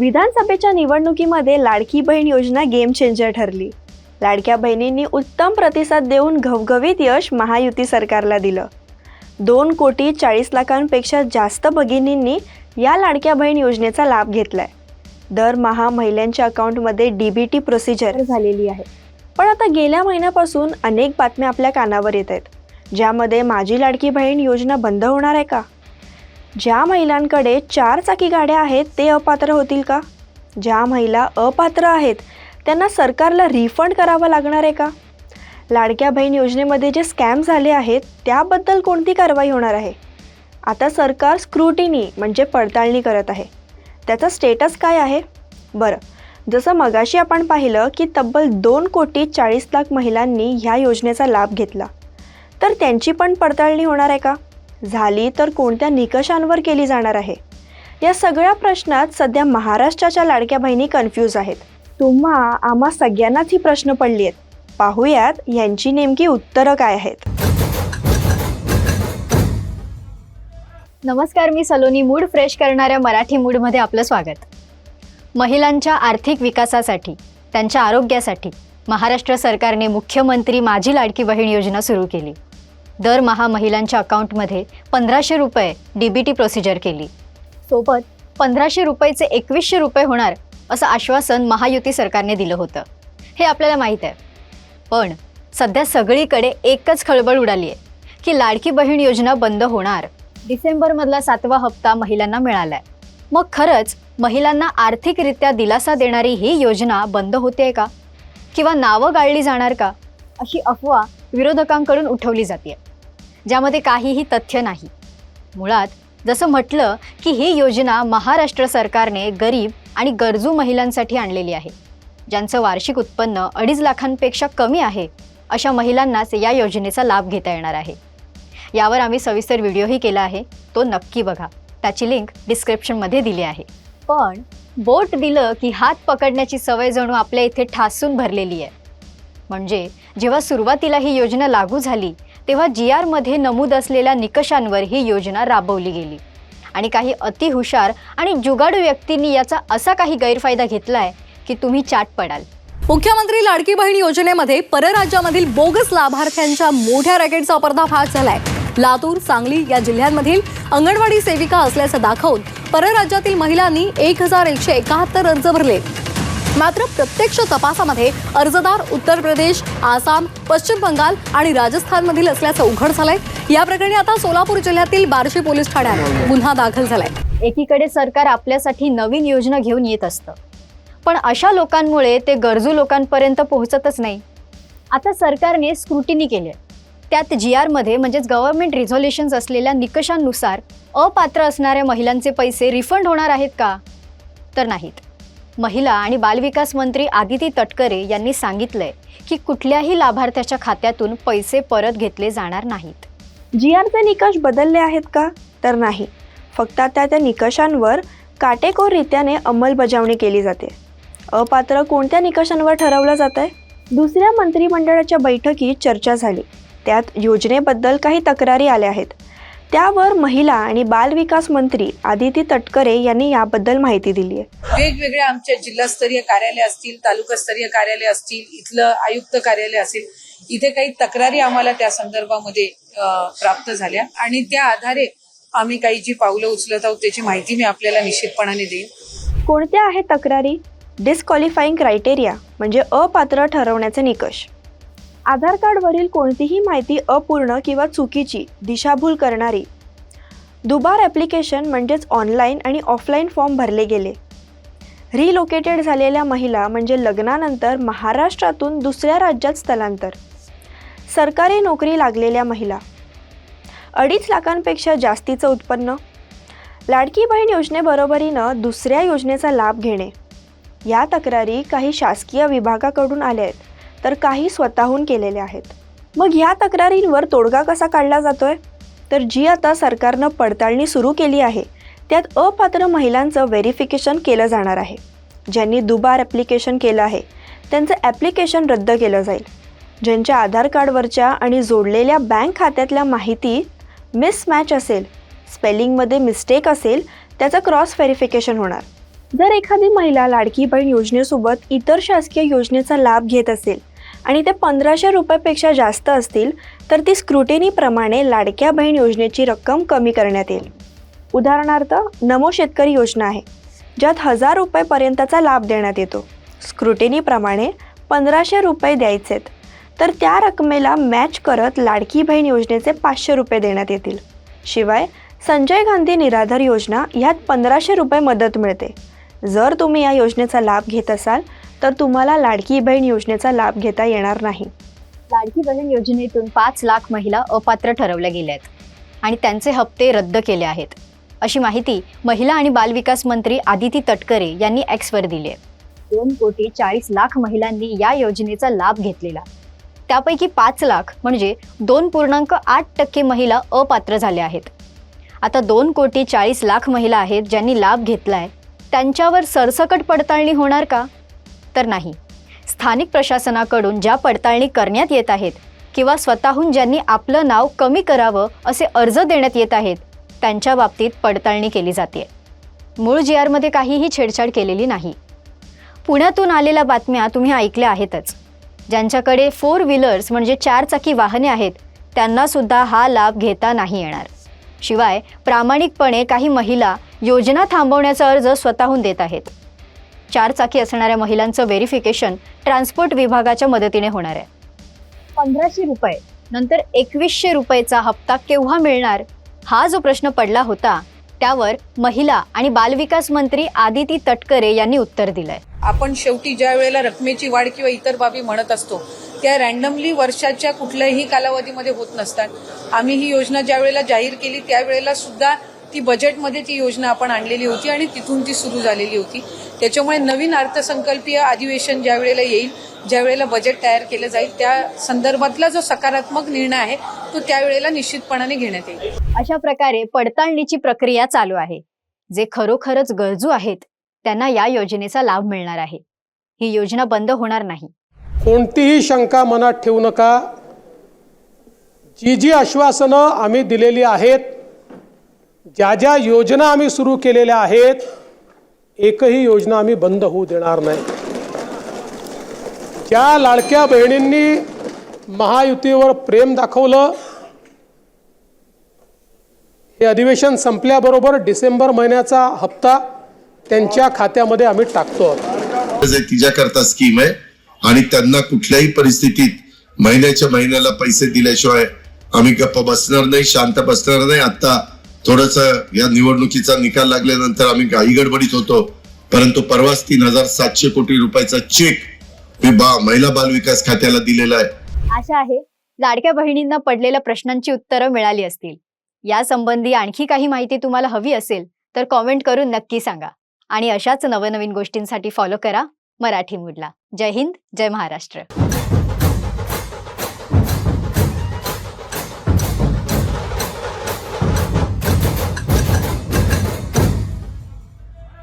विधानसभेच्या निवडणुकीमध्ये लाडकी बहीण योजना गेम चेंजर ठरली. लाडक्या बहिणींनी उत्तम प्रतिसाद देऊन घवघवीत यश महायुती सरकारला दिलं. दोन कोटी चाळीस लाखांपेक्षा जास्त भगिनींनी या लाडक्या बहीण योजनेचा लाभ घेतलाय. दरमहा महिलांच्या अकाउंटमध्ये डी बी टी प्रोसिजर झालेली आहे. पण आता गेल्या महिन्यापासून अनेक बातम्या आपल्या कानावर येत आहेत. ज्यामध्ये माझी लाडकी बहीण योजना बंद होणार आहे का? ज्या महिलांकडे चार चाकी गाड्या आहेत ते अपात्र होतील का? ज्या महिला अपात्र आहेत त्यांना सरकारला रिफंड करावं लागणार आहे का? लाडक्या बहीण योजनेमध्ये जे स्कॅम झाले आहेत त्याबद्दल कोणती कारवाई होणार आहे? आता सरकार स्क्रुटिनी म्हणजे पडताळणी करत आहे. त्याचा स्टेटस काय आहे? बरं जसं मगाशी आपण पाहिलं की तब्बल दोन कोटी चाळीस लाख महिलांनी ह्या योजनेचा लाभ घेतला. तर त्यांची पण पडताळणी होणार आहे का? झाली तर कोणत्या निकषांवर केली जाणार आहे? या सगळ्या प्रश्नात सध्या महाराष्ट्राच्या लाडक्या बहिणी कन्फ्यूज आहेत. तुम्हा आम्हा सगळ्यांनाच ही प्रश्न पडली आहेत. पाहूयात यांची नेमकी उत्तरं काय आहेत? नमस्कार मी सलोनी मूड फ्रेश करणाऱ्या मराठी मूडमध्ये आपलं स्वागत. महिलांच्या आर्थिक विकासासाठी त्यांच्या आरोग्यासाठी महाराष्ट्र सरकारने मुख्यमंत्री माझी लाडकी बहीण योजना सुरू केली. दरमहा महिलांच्या अकाउंटमध्ये पंधराशे रुपये डी बी टी प्रोसिजर केली. सोबत पंधराशे रुपयेचे एकवीसशे रुपये होणार असं आश्वासन महायुती सरकारने दिलं होतं. हे आपल्याला माहीत आहे. पण सध्या सगळीकडे एकच खळबळ उडाली आहे की लाडकी बहीण योजना बंद होणार. डिसेंबरमधला सातवा हप्ता महिलांना मिळालाय. मग खरंच महिलांना आर्थिकरित्या दिलासा देणारी ही योजना बंद होते का? किंवा नावं गाळली जाणार का? अशी अफवा विरोधकांकडून उठवली जाते ज्यामध्ये काहीही तथ्य नाही. मुळात जसं म्हटलं की ही योजना महाराष्ट्र सरकारने गरीब आणि गरजू महिलांसाठी आणलेली आहे. ज्यांचं वार्षिक उत्पन्न अडीच लाखांपेक्षा कमी आहे अशा महिलांनाच या योजनेचा लाभ घेता येणार आहे. यावर आम्ही सविस्तर व्हिडिओही केला आहे तो नक्की बघा. त्याची लिंक डिस्क्रिप्शनमध्ये दिली आहे. पण बोट दिलं की हात पकडण्याची सवय जणू आपल्या इथे ठासून भरलेली आहे. म्हणजे जेव्हा सुरुवातीला ही योजना लागू झाली तेव्हा जी आरमध्ये नमूद असलेल्या निकषांवर ही योजना राबवली गेली. आणि काही अतिहुशार आणि जुगाडू व्यक्तींनी याचा असा काही गैरफायदा घेतला आहे की तुम्ही चाट पडाल. मुख्यमंत्री लाडकी बहीण योजनेमध्ये परराज्यामधील बोगस लाभार्थ्यांच्या मोठ्या रॅकेटचा पर्दाफाश झालाय. लातूर सांगली या जिल्ह्यांमधील अंगणवाडी सेविका असल्याचं दाखवून परराज्यातील महिलांनी एक हजार एकशे एकाहत्तर अर्ज भरले. मात्र प्रत्यक्ष तपासामध्ये अर्जदार उत्तर प्रदेश आसाम पश्चिम बंगाल आणि राजस्थानमधील असल्याचं उघड झालंय. या प्रकरणी आता सोलापूर जिल्ह्यातील बार्शी पोलीस ठाण्यात गुन्हा दाखल झालाय. एकीकडे सरकार आपल्यासाठी नवीन योजना घेऊन येत असतं. पण अशा लोकांमुळे ते गरजू लोकांपर्यंत पोहोचतच नाही. आता सरकारने स्क्रुटिनी केली आहे. त्यात जी आरमध्ये म्हणजेच गव्हर्नमेंट रिझॉल्युशन्स असलेल्या निकषांनुसार अपात्र असणाऱ्या महिलांचे पैसे रिफंड होणार आहेत का? तर नाहीत. महिला आणि बालविकास मंत्री आदिती तटकरे यांनी सांगितलंय की कुठल्याही लाभार्थ्याच्या खात्यातून पैसे परत घेतले जाणार नाहीत. जी आरचे निकष बदलले आहेत का? तर नाही. फक्त आता त्या निकषांवर काटेकोररित्याने अंमलबजावणी केली जाते. अपात्र कोणत्या निकषांवर ठरवलं जात आहे दुसऱ्या मंत्रिमंडळाच्या बैठकीत चर्चा झाली. त्यात योजनेबद्दल काही तक्रारी आल्या आहेत. त्यावर महिला आणि बालविकास मंत्री आदिती तटकरे यांनी याबद्दल माहिती दिली आहे. वेगवेगळ्या आमच्या जिल्हास्तरीय कार्यालय असतील तालुकास्तरीय कार्यालय असतील इथलं आयुक्त कार्यालय असेल इथे काही तक्रारी आम्हाला त्या संदर्भामध्ये प्राप्त झाल्या. आणि त्या आधारे आम्ही काही जी पावलं उचलत आहोत त्याची माहिती मी आपल्याला निश्चितपणाने देईन. कोणत्या आहेत तक्रारी? डिस्क्वालिफाईंग क्रायटेरिया म्हणजे अपात्र ठरवण्याचे निकष. आधार कार्डवरील कोणतीही माहिती अपूर्ण किंवा चुकीची दिशाभूल करणारी. दुबार ॲप्लिकेशन म्हणजेच ऑनलाईन आणि ऑफलाईन फॉर्म भरले गेले. रिलोकेटेड झालेल्या महिला म्हणजे लग्नानंतर महाराष्ट्रातून दुसऱ्या राज्यात स्थलांतर. सरकारी नोकरी लागलेल्या महिला. अडीच लाखांपेक्षा जास्तीचं उत्पन्न. लाडकी बहीण योजनेबरोबरीनं दुसऱ्या योजनेचा लाभ घेणे. या तक्रारी काही शासकीय विभागाकडून आल्या आहेत. तर काही स्वतःहून केलेल्या आहेत. मग ह्या तक्रारींवर तोडगा कसा काढला जातोय? तर जी आता सरकारनं पडताळणी सुरू केली आहे त्यात अपात्र महिलांचं व्हेरिफिकेशन केलं जाणार आहे. ज्यांनी दुबार ॲप्लिकेशन केलं आहे त्यांचं ॲप्लिकेशन रद्द केलं जाईल. ज्यांच्या आधार कार्डवरच्या आणि जोडलेल्या बँक खात्यातल्या माहिती मिसमॅच असेल स्पेलिंगमध्ये मिस्टेक असेल त्याचं क्रॉस व्हेरिफिकेशन होणार. जर एखादी महिला लाडकी बहीण योजनेसोबत इतर शासकीय योजनेचा लाभ घेत असेल आणि ते पंधराशे रुपयापेक्षा जास्त असतील तर ती स्क्रुटिनीप्रमाणे लाडक्या बहीण योजनेची रक्कम कमी करण्यात येईल. उदाहरणार्थ नमो शेतकरी योजना आहे ज्यात हजार रुपयेपर्यंतचा लाभ देण्यात येतो. स्क्रुटिनीप्रमाणे पंधराशे रुपये द्यायचेत तर त्या रकमेला मॅच करत लाडकी बहीण योजनेचे पाचशे रुपये देण्यात येतील. शिवाय संजय गांधी निराधार योजना ह्यात पंधराशे रुपये मदत मिळते. जर तुम्ही या योजनेचा लाभ घेत असाल तर तुम्हाला लाडकी बहीण योजनेचा लाभ घेता येणार नाही. लाडकी बहीण योजनेतून पाच लाख महिला अपात्र ठरवल्या गेल्या आहेत आणि त्यांचे हप्ते रद्द केले आहेत. अशी माहिती महिला आणि बालविकास मंत्री आदिती तटकरे यांनी एक्सवर दिली आहे. दोन कोटी चाळीस लाख महिलांनी या योजनेचा लाभ घेतलेला. त्यापैकी पाच लाख म्हणजे दोन पूर्णांक आठ टक्के महिला अपात्र झाल्या आहेत. आता दोन कोटी चाळीस लाख महिला आहेत ज्यांनी लाभ घेतला आहे त्यांच्यावर सरसकट पडताळणी होणार का? तर नाही. स्थानिक प्रशासनाकडून ज्या पडताळणी करण्यात येत आहेत किंवा स्वतःहून ज्यांनी आपलं नाव कमी करावं असे अर्ज देण्यात येत आहेत त्यांच्या बाबतीत पडताळणी केली जाते. मूळ जी आरमध्ये काहीही छेडछाड केलेली नाही. पुण्यातून आलेल्या बातम्या तुम्ही ऐकल्या आहेतच. ज्यांच्याकडे फोर व्हीलर्स म्हणजे चारचाकी वाहने आहेत त्यांना सुद्धा हा लाभ घेता नाही येणार. शिवाय प्रामाणिकपणे काही महिला योजना थांबवण्याचा अर्ज स्वतःहून देत आहेत. चार चाकी असणाऱ्या महिलांचं व्हेरिफिकेशन ट्रान्सपोर्ट विभागाच्या मदतीने होणार आहे. पंधराशे रुपये नंतर एकवीसशे रुपयेचा हप्ता केव्हा मिळणार हा जो प्रश्न पडला होता त्यावर महिला आणि बालविकास मंत्री आदिती तटकरे यांनी उत्तर दिलंय. आपण शेवटी ज्या वेळेला रकमेची वाढ किंवा इतर बाबी म्हणत असतो त्या रॅन्डमली वर्षाच्या कुठल्याही कालावधीमध्ये होत नसतात. आम्ही ही योजना ज्या वेळेला जाहीर केली त्यावेळेला सुद्धा ती बजेटमध्ये ती योजना आपण आणलेली होती आणि तिथून ती सुरू झालेली होती. त्याच्यामुळे नवीन अर्थसंकल्पीय अधिवेशन ज्या वेळेला येईल ज्या वेळेला बजेट तयार केलं जाईल त्या संदर्भातला जो सकारात्मक निर्णय आहे तो त्यावेळेला निश्चितपणाने घेण्यात येईल. अशा प्रकारे पडताळणीची प्रक्रिया चालू आहे. जे खरोखरच गरजू आहेत त्यांना या योजनेचा लाभ मिळणार आहे. ही योजना बंद होणार नाही. कोणतीही शंका मनात ठेवू नका. जी जी आश्वासनं आम्ही दिलेली आहेत ज्या ज्या योजना आम्ही सुरू केलेल्या आहेत एकही योजना आम्ही बंद होऊ देणार नाही. ज्या लाडक्या बहिणींनी महायुतीवर प्रेम दाखवलं हे अधिवेशन संपल्याबरोबर डिसेंबर महिन्याचा हप्ता त्यांच्या खात्यामध्ये आम्ही टाकतो तिच्याकरता स्कीम आहे आणि त्यांना कुठल्याही परिस्थितीत महिन्याच्या महिन्याला पैसे दिल्याशिवाय आम्ही गप्प बसणार नाही शांत बसणार नाही. आता थोडस या निवडणुकीचा निकाल लागल्यानंतर आम्ही घाई गडबडीत होतो. परंतु परवाच तीन हजार सातशे कोटी रुपयाचा चेक मी बा महिला बाल विकास खात्याला दिलेला आहे. आशा आहे लाडक्या बहिणींना पडलेल्या प्रश्नांची उत्तरं मिळाली असतील. यासंबंधी आणखी काही माहिती तुम्हाला हवी असेल तर कॉमेंट करून नक्की सांगा. आणि अशाच नवनवीन गोष्टींसाठी फॉलो करा मराठी मूडला. जय हिंद जय महाराष्ट्र.